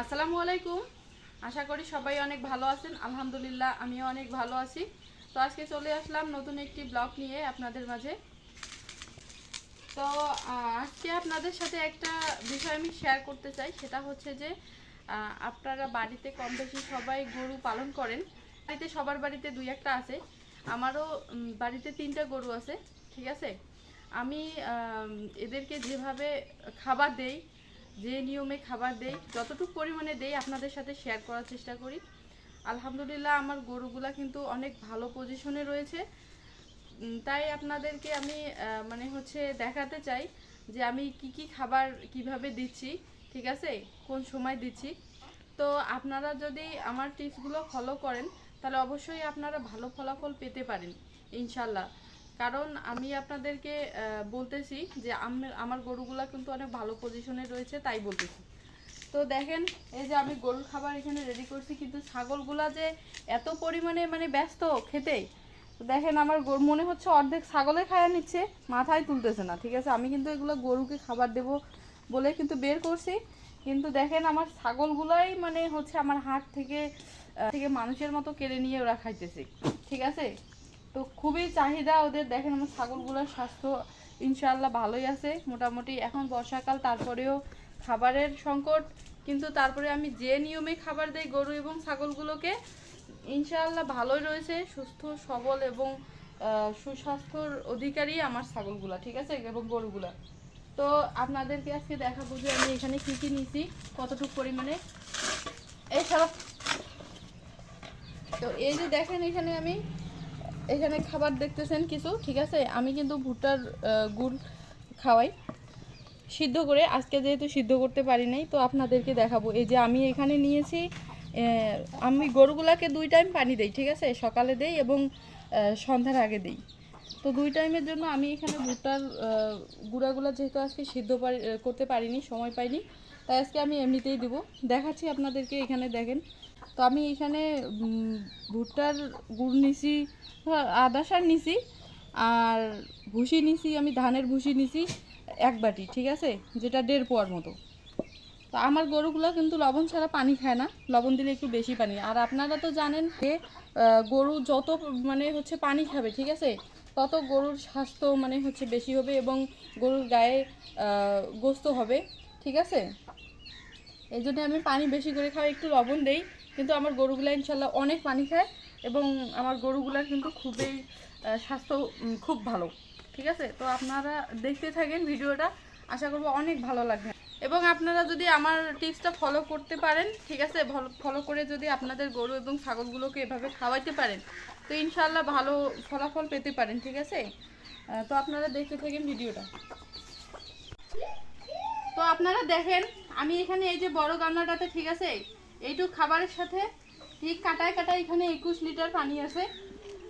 আসসালামু আলাইকুম। আশা করি সবাই অনেক ভালো আছেন। আলহামদুলিল্লাহ, আমিও অনেক ভালো আছি। তো আজকে চলে আসলাম নতুন একটি ব্লগ নিয়ে আপনাদের মাঝে। তো আজকে আপনাদের সাথে একটা বিষয় আমি শেয়ার করতে চাই। সেটা হচ্ছে যে আপনারা বাড়িতে কম বেশি সবাই গরু পালন করেন। বাড়িতে সবার বাড়িতে দুই একটা আছে। আমারও বাড়িতে তিনটা গরু আছে, ঠিক আছে? আমি এদেরকে যেভাবে খাবার দেই যে নিয়মে খাবার দেই, যতটুকু পরিমাণে দেই আপনাদের সাথে শেয়ার করার চেষ্টা করি। আলহামদুলিল্লাহ আমার গরুগুলা কিন্তু অনেক ভালো পজিশনে রয়েছে। তাই আপনাদেরকে আমি মানে হচ্ছে দেখাতে চাই যে আমি কি কি খাবার কীভাবে দিচ্ছি, ঠিক আছে? কোন সময় দিচ্ছি। তো আপনারা যদি আমার টিপসগুলো ফলো করেন, তাহলে অবশ্যই আপনারা ভালো ফলাফল পেতে পারেন, ইনশাল্লাহ। কারণ আমি আপনাদেরকে বলতেছি যে আম- আমার গরুগুলা কিন্তু অনেক ভালো পজিশনে রয়েছে, তাই বলতেছি। তো দেখেন, এই যে আমি গরুর খাবার এখানে রেডি করছি, কিন্তু ছাগলগুলা যে এত পরিমাণে মানে ব্যস্ত খেতে দেখেন আমার গরু মনে হচ্ছে অর্ধেক ছাগলে খায়া নিচ্ছে, মাথায় তুলতেছে না, ঠিক আছে? আমি কিন্তু এগুলো গরুকে খাবার দেব বলে কিন্তু বের করছি, কিন্তু দেখেন আমার ছাগলগুলাই মানে হচ্ছে আমার হাট থেকে থেকে মানুষের মতো কেড়ে নিয়ে ওরা খাইতেছে, ঠিক আছে? তো খুবই চাহিদা ওদের। দেখেন আমার ছাগলগুলোর স্বাস্থ্য ইনশাআল্লাহ ভালোই আছে। মোটামুটি এখন বর্ষাকাল, তারপরেও খাবারের সংকট। কিন্তু তারপরে আমি যে নিয়মে খাবার দেই গরু এবং ছাগলগুলোকে, ইনশাআল্লাহ ভালোই রয়েছে। সুস্থ, সবল এবং সুস্বাস্থ্যর অধিকারী আমার ছাগলগুলা, ঠিক আছে? এবং গরুগুলা। তো আপনাদেরকে আজকে দেখাবো যে আমি এখানে কী কী নিছি কতটুকু পরিমাণে। সব তো এই যে দেখেন এখানে আমি এখানে খাবার দেখতেছেন কিছু, ঠিক আছে? আমি কিন্তু ভুট্টার গুড় খাওয়াই সিদ্ধ করে। আজকে যেহেতু সিদ্ধ করতে পারি নাই, তো আপনাদেরকে দেখাবো। এই যে আমি এখানে নিয়েছি আমি গরুগুলাকে দুই টাইম পানি দেই, ঠিক আছে? সকালে দেই এবং সন্ধ্যার আগে দেই। তো দুই টাইমের জন্য আমি এখানে ভুট্টার গুঁড়াগুলা যেহেতু আজকে সিদ্ধ করতে পারিনি, সময় পাইনি তাই আজকে আমি এমনিতেই দেবো। দেখাচ্ছি আপনাদেরকে এখানে দেখেন। তো আমি এখানে ভুট্টার গুড় নিছি, আদা সার নিছি, আর ভুসি নিছি, আমি ধানের ভুসি নিছি এক বাটি, ঠিক আছে? যেটা দেড় পোয়ার মতো। তো আমার গরুগুলো কিন্তু লবণ ছাড়া পানি খায় না। লবণ দিলে একটু বেশি পানি। আর আপনারা তো জানেন যে গরু যত মানে হচ্ছে পানি খাবে, ঠিক আছে? তত গরুর স্বাস্থ্য মানে হচ্ছে বেশি হবে এবং গরুর গায়ে গোস্ত হবে, ঠিক আছে? এই জন্য আমি পানি বেশি করে খাওয়া একটু লবণ দেই। কিন্তু আমার গরুগুলা ইনশাল্লাহ অনেক পানি খায় এবং আমার গরুগুলার কিন্তু খুবই স্বাস্থ্য খুব ভালো। ঠিক আছে? তো আপনারা দেখতে থাকেন ভিডিওটা। আশা করব অনেক ভালো লাগবে। এবং আপনারা যদি আমার টিপসটা ফলো করতে পারেন, ঠিক আছে? ফলো করে যদি আপনাদের গরু এবং ছাগলগুলোকে এভাবে খাওয়াইতে পারেন, তো ইনশাল্লাহ ভালো ফলাফল পেতে পারেন, ঠিক আছে? তো আপনারা দেখতে থাকেন ভিডিওটা। তো আপনারা দেখেন আমি এখানে এই যে বড় গামলাটাতে ঠিক আছে, এইটুক খাবারের সাথে ঠিক কাটায় কাটায় এখানে একুশ লিটার পানি আছে।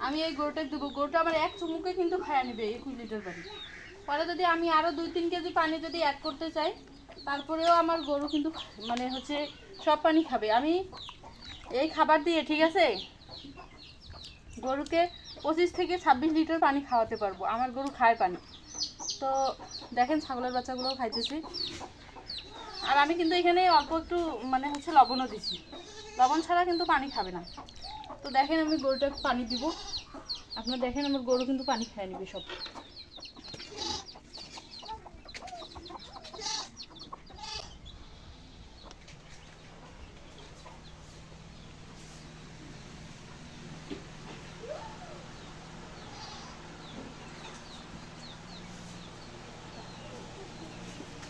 আমি এই গরুটা দেবো। গরুটা আমার এক চুমুকে কিন্তু খায়া নেবে একুশ লিটার পানি। পরে যদি আমি আরও দুই তিন কেজি পানি যদি অ্যাড করতে চাই, তারপরেও আমার গরু কিন্তু মানে হচ্ছে সব পানি খাবে। আমি এই খাবার দিয়ে ঠিক আছে, গরুকে পঁচিশ থেকে ছাব্বিশ লিটার পানি খাওয়াতে পারব। আমার গরু খায় পানি। তো দেখেন ছাগলের বাচ্চাগুলোও খাইতেছি। আর আমি কিন্তু এখানে অল্প একটু মানে হচ্ছে লবণও দিছি। লবণ ছাড়া কিন্তু পানি খাবে না। তো দেখেন আমি গরুটা পানি দিব। আপনারা দেখেন আমার গরু কিন্তু পানি খায় নিবে সব।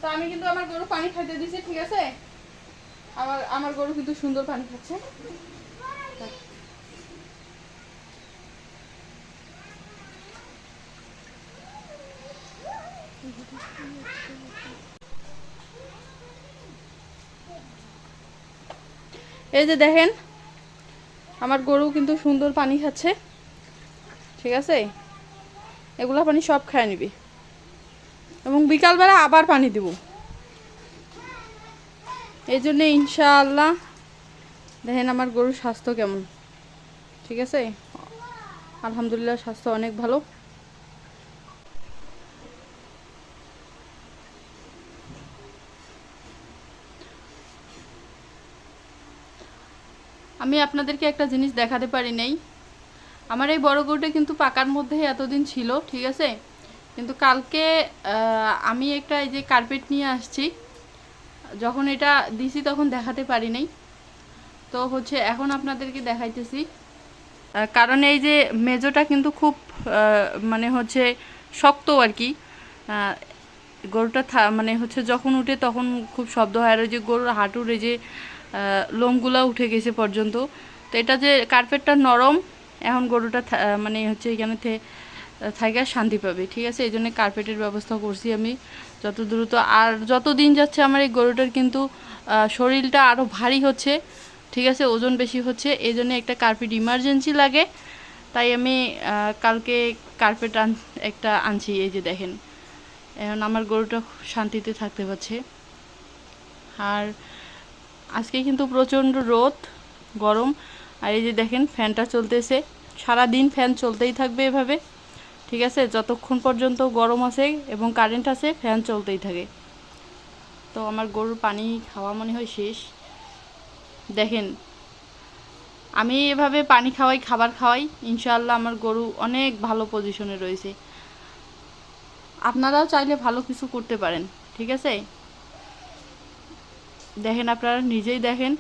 তো আমি কিন্তু আমার গরু পানি খাইতে দিছি, ঠিক আছে? আমার আমার গরু কিন্তু সুন্দর পানি খাচ্ছে। এই যে দেখেন, আমার গরু কিন্তু সুন্দর পানি খাচ্ছে, ঠিক আছে? এগুলা পানি সব খায় নিবি। এবং বিকালবেলা আবার পানি দিব। এই জন্যে ইনশাআল্লাহ দেখেন আমার গরুর স্বাস্থ্য কেমন। ঠিক আছে? আলহামদুলিল্লাহ স্বাস্থ্য অনেক ভালো। আমি আপনাদেরকে একটা জিনিস দেখাতে পারি নাই। আমার এই বড় গরুটা কিন্তু পাকার মধ্যে এতদিন ছিল, ঠিক আছে? কিন্তু কালকে আমি একটা এই যে কার্পেট নিয়ে আসছি। যখন এটা দিছি তখন দেখাতে পারি নাই তো হচ্ছে এখন আপনাদেরকে দেখাইতেছি। কারণ এই যে মেজোটা কিন্তু খুব মানে হচ্ছে শক্ত আর কি। গরুটা মানে হচ্ছে যখন উঠে তখন খুব শব্দ হয়। আর ওই যে গরুর হাঁটুর এই যে লোমগুলা উঠে গেছে পর্যন্ত। তো এটা যে কার্পেটটা নরম, এখন গরুটা মানে হচ্ছে এখানে থাইকা শান্তি পাবে, ঠিক আছে? এই জন্য কার্পেটের ব্যবস্থা করছি আমি যত দ্রুত। আর যত দিন যাচ্ছে আমার এই গরুটার কিন্তু শরীরটা আরও ভারী হচ্ছে, ঠিক আছে? ওজন বেশি হচ্ছে, এই জন্য একটা কার্পেট ইমার্জেন্সি লাগে। তাই আমি কালকে কার্পেট আন, একটা আনছি, এই যে দেখেন। এখন আমার গরুটা শান্তিতে থাকতে পারছে। আর আজকে কিন্তু প্রচণ্ড রোদ, গরম। আর এই যে দেখেন ফ্যানটা চলতেছে। সারা দিন ফ্যান চলতেই থাকবে এভাবে। ঠিক আছে? যতক্ষণ পর্যন্ত গরম আছে এবং কারেন্ট আছে ফ্যান চলতেই থাকে। তো আমার গরুর পানি খাওয়া মনে হয় শেষ। দেখেন, আমি এভাবে পানি খাওয়াই, খাবার খাওয়াই, ইনশাআল্লাহ আমার গরু অনেক ভালো পজিশনে রয়েছে। আপনারাও চাইলে ভালো কিছু করতে পারেন, ঠিক আছে? দেখেন, আপনারা নিজেই দেখেন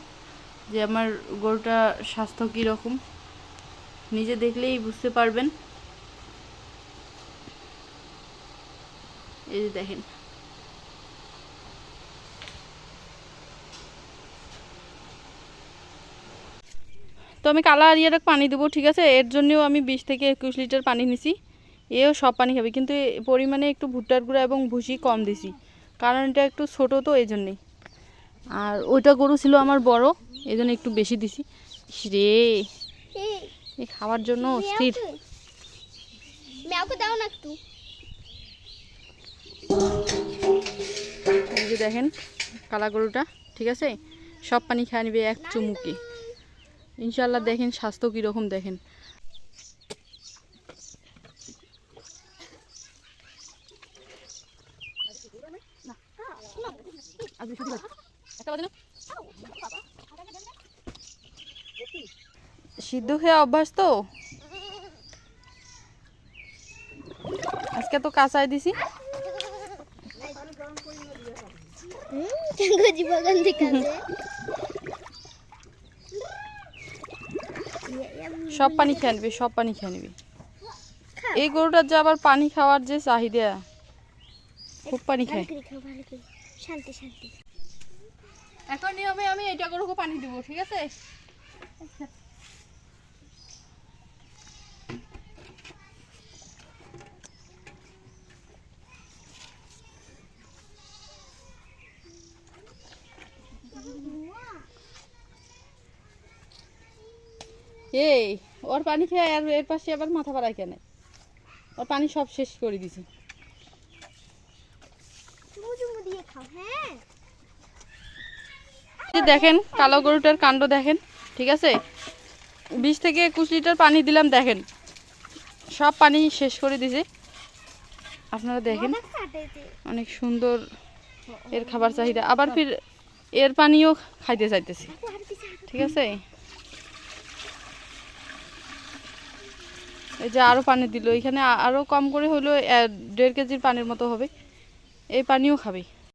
যে আমার গরুটা স্বাস্থ্য কীরকম। নিজে দেখলেই বুঝতে পারবেন। এই যে দেখেন। তো আমি কালা আরিয়াটা পানি দেবো ঠিক আছে? এর জন্যও আমি বিশ থেকে একুশ লিটার পানি নিছি। এও সব পানি খাবে কিন্তু পরিমাণে একটু ভুট্টার গুঁড়া এবং ভুসি কম দিছি কারণ এটা একটু ছোট তো এই জন্যেই আর ওইটা গরু ছিল আমার বড় এই জন্য একটু বেশি দিছি। রে এই খাওয়ার জন্য স্থির দাও না একটু। যে দেখেন কালা গরুটা, ঠিক আছে? সব পানি খেয়ে নিবে এক চুমুকে। ইনশাল্লাহ দেখেন স্বাস্থ্য কীরকম দেখেন। সিদ্ধ খেয়ে অভ্যাস তো? আজকে তো কাঁচাই দিছি। সব পানি খেয়ে নিবি সব পানি খেয়ে নিবি। এই গরুটার যে আবার পানি খাওয়ার যে চাহিদা খুব পানি খায়। শান্তি শান্তি। এখন নিয়মে আমি এটা গরুকে পানি দিব ঠিক আছে? এই ওর পানি খেয়ে আর এর পাশে আবার মাথা বাড়ায় কেন। ওর পানি সব শেষ করে দিছি। হ্যাঁ। দেখেন কালো গরুটার কাণ্ড দেখেন ঠিক আছে? বিশ থেকে একুশ লিটার পানি দিলাম দেখেন। সব পানি শেষ করে দিছে। আপনারা দেখেন অনেক সুন্দর এর খাবার চাহিদা। আবার ফির এর পানিও খাইতে চাইতেছি। ঠিক আছে? এই যে আরও পানি দিল। এখানে আরও কম করে হলেও দেড় কেজির পানির মতো হবে। এই পানিও খাবে।